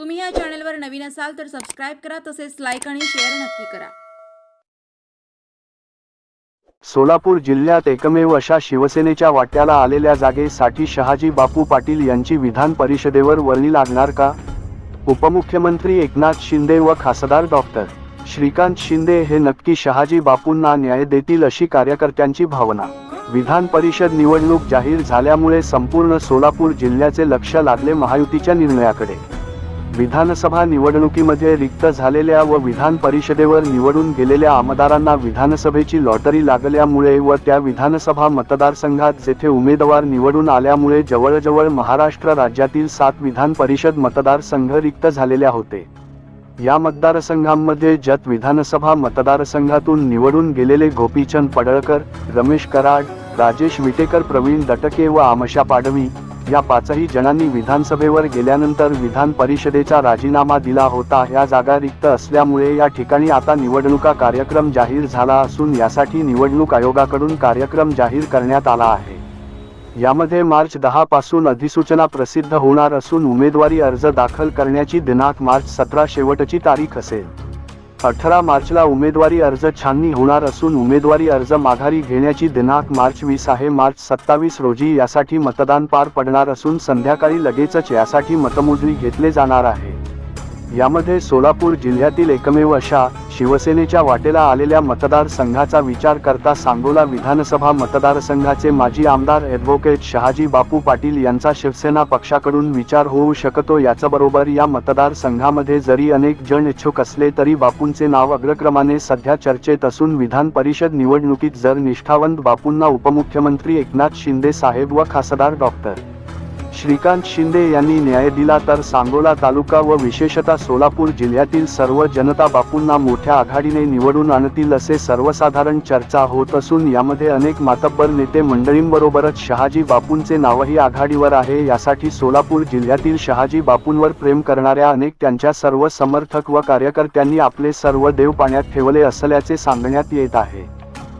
तुम्ही या चॅनलवर नवीन असाल तर सबस्क्राईब करा तसेच लाईक आणि शेअर नक्की करा. सोलापूर जिल्ह्यात एकमेव अशा शिवसेनेच्या वाट्याला आलेल्या जागेसाठी शहाजी बापू पाटील यांची विधान परिषदेवर वर्णी लागणार का? उपमुख्यमंत्री एकनाथ शिंदे व खासदार डॉक्टर श्रीकांत शिंदे हे नक्की शहाजी बापूंना न्याय देतील अशी कार्यकर्त्यांची भावना. विधान परिषद निवडणूक जाहीर झाल्यामुळे संपूर्ण सोलापूर जिल्ह्याचे लक्ष लागले महायुतीच्या निर्णयाकडे. विधानसभा निवडणुकीमध्ये रिक्त झालेल्या व विधान परिषदेवर निवडून गेलेल्या आमदारांना विधानसभेची लॉटरी लागल्यामुळे व त्या विधानसभा मतदारसंघात जेथे उमेदवार निवडून आल्यामुळे जवळजवळ महाराष्ट्र राज्यातील सात विधान परिषद मतदारसंघ रिक्त झालेल्या होते. या मतदारसंघांमध्ये जत विधानसभा मतदारसंघातून निवडून गेलेले गोपीचंद पडळकर रमेश कराड राजेश विटेकर प्रवीण दटके व आमशा पाडवी या पाचही जणांनी विधानसभेवर गेल्यानंतर विधान परिषदेचा राजीनामा दिला होता. या जागा रिक्त असल्यामुळे या ठिकाणी आता निवडणुका कार्यक्रम जाहीर झाला असून यासाठी निवडणूक आयोगाकडून कार्यक्रम जाहीर करण्यात आला आहे. यामध्ये मार्च दहा पासून अधिसूचना प्रसिद्ध होणार असून उमेदवारी अर्ज दाखल करण्याची दिनांक मार्च सतरा शेवटची तारीख असेल. अठरा मार्चला उमेदवारी अर्ज छाननी होणार असून उमेदवारी अर्ज माघारी घेण्याची दिनांक मार्च वीस आहे. मार्च सत्तावीस रोजी यासाठी मतदान पार पडणार असून संध्याकाळी लगेचच यासाठी मतमोजणी घेतले जाणार आहे. यामध्ये सोलापूर जिल्ह्यातील एकमेव अशा शिवसेनेच्या वाटेला आलेल्या मतदारसंघाचा विचार करता सांगोला विधानसभा मतदारसंघाचे माजी आमदार ॲडव्होकेट शहाजी बापू पाटील यांचा शिवसेना पक्षाकडून विचार होऊ शकतो याचबरोबर या मतदारसंघामध्ये जरी अनेक जण इच्छुक असले तरी बापूंचे नाव अग्रक्रमाने सध्या चर्चेत असून विधान परिषद निवडणुकीत जर निष्ठावंत बापूंना उपमुख्यमंत्री एकनाथ शिंदे साहेब व खासदार डॉक्टर श्रीकांत शिंदे यांनी न्याय दिला तर सांगोला तालुका व विशेषतः सोलापूर जिल्ह्यातील सर्व जनता बापूंना मोठ्या आघाडीने निवडून आणतील असे सर्वसाधारण चर्चा होत असून यामध्ये अनेक मातब्बर नेते मंडळींबरोबरच शहाजी बापूंचे नावही आघाडीवर आहे. यासाठी सोलापूर जिल्ह्यातील शहाजी बापूंवर प्रेम करणाऱ्या अनेक त्यांच्या सर्व समर्थक व कार्यकर्त्यांनी आपले सर्व देव पाण्यात ठेवले असल्याचे सांगण्यात येत आहे.